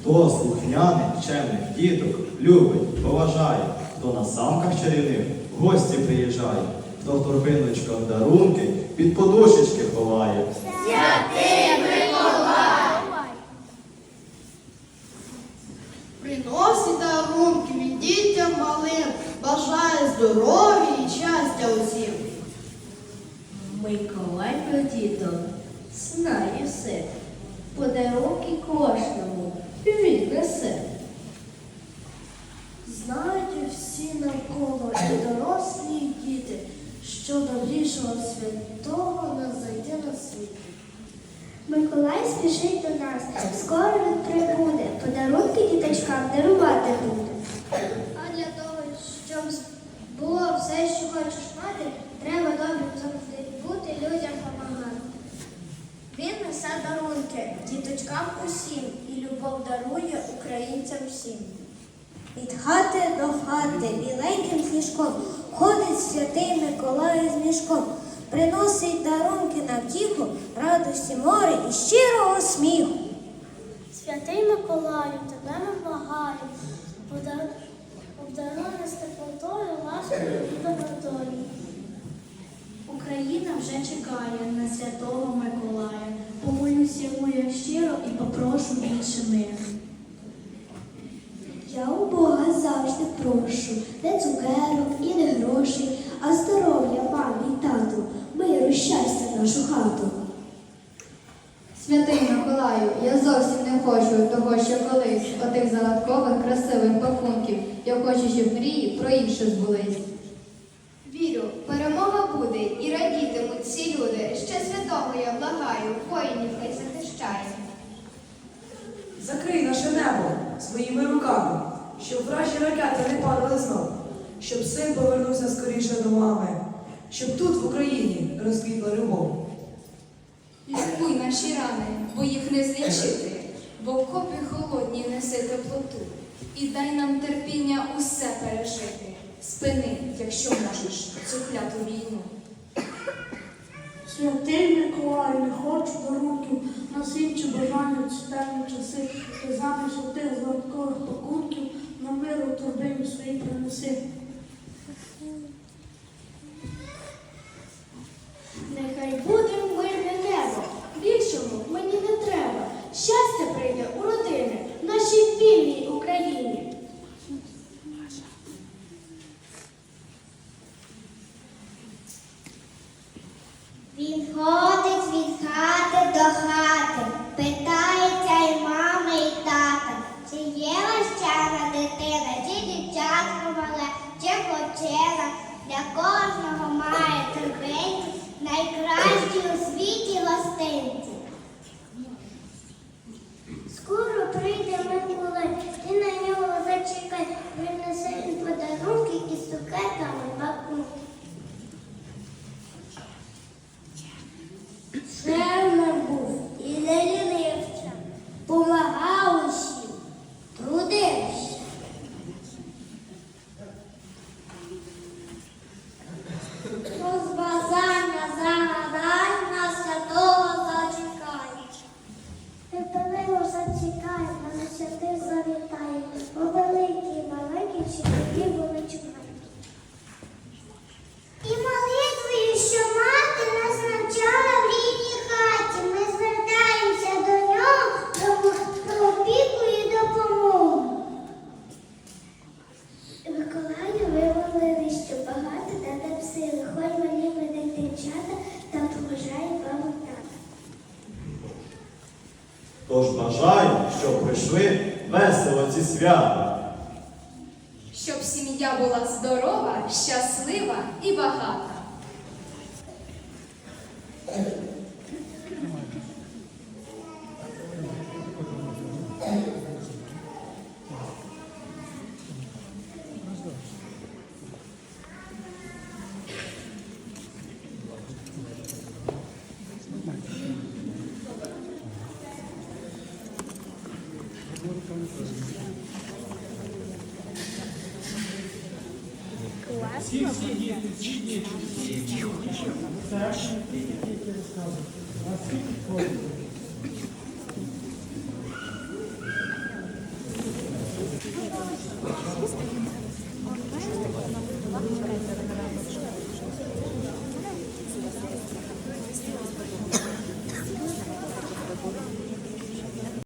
Хто слухняних, чемних діток любить, поважає, хто на самках чарівних в гості приїжджає, хто в торбиночках дарунки під подушечки ховає. Приносить дарунки від дітям малим, бажає здоров'я і щастя усім. Миколай про діток знає все. Подарунки кожному він несе. Знають всі навколо і дорослі і діти, що добрішого святого нас зайде на світ. Миколай спішить до нас, скоро він прибуде, подарунки діточкам дарувати буде. А для того, щоб було все, що хочеш мати, треба добрим завжди бути, людям допомагати. Він несе дарунки діточкам усім і любов дарує українцям всім. Від хати до хати біленьким сніжком ходить святий Миколай з мішком, приносить дарунки на втіху, радості море і щирого сміху. Святий Миколаю, тебе ми подар- обдаруй нас теплотою, ласкою і добротою. Україна вже чекає на святого Миколая. Помолюся йому я щиро і попрошу більше миру. Я у Бога завжди прошу, не цукерок і не грошей, а здоров'я мамі й тату, миру, щастя в нашу хату. Святий Миколаю, я зовсім не хочу того, що колись отих загадкових красивих пакунків. Я хочу, щоб мрії про інше збулись. Вірю, перемога буде і радітимуть всі люди. Ще святого я благаю, воїнів хай захищає. Закрий щоб вражі ракети не падали знов, щоб син повернувся скоріше до мами, щоб тут, в Україні, розквітла любов. Лікуй наші рани, бо їх не злічити, бо в копі холодні неси теплоту. І дай нам терпіння усе пережити. Спини, якщо можеш, цю кляту війну. Святий Миколай, не хочу дарунків, нас інші бажання в темні часи, ти замість отих золоткових пакунків на миру торбині свої принеси. Нехай буде мирне небо, більшому мені не треба. Щастя прийде у родини, в нашій вільній Україні. Він ходить від хати до хати, питається і мами, і тата, чи є лащана дитина, чи дівчатко мале, чи хлопчина. Для кожного має торбинці найкращі у світі гостинці. Щоб прийшли весело ці свята. Щоб сім'я була здорова, щаслива і багата. Всі, всі діти, всі діти, всі діти. Це не тільки тільки розказують, а всі підходять.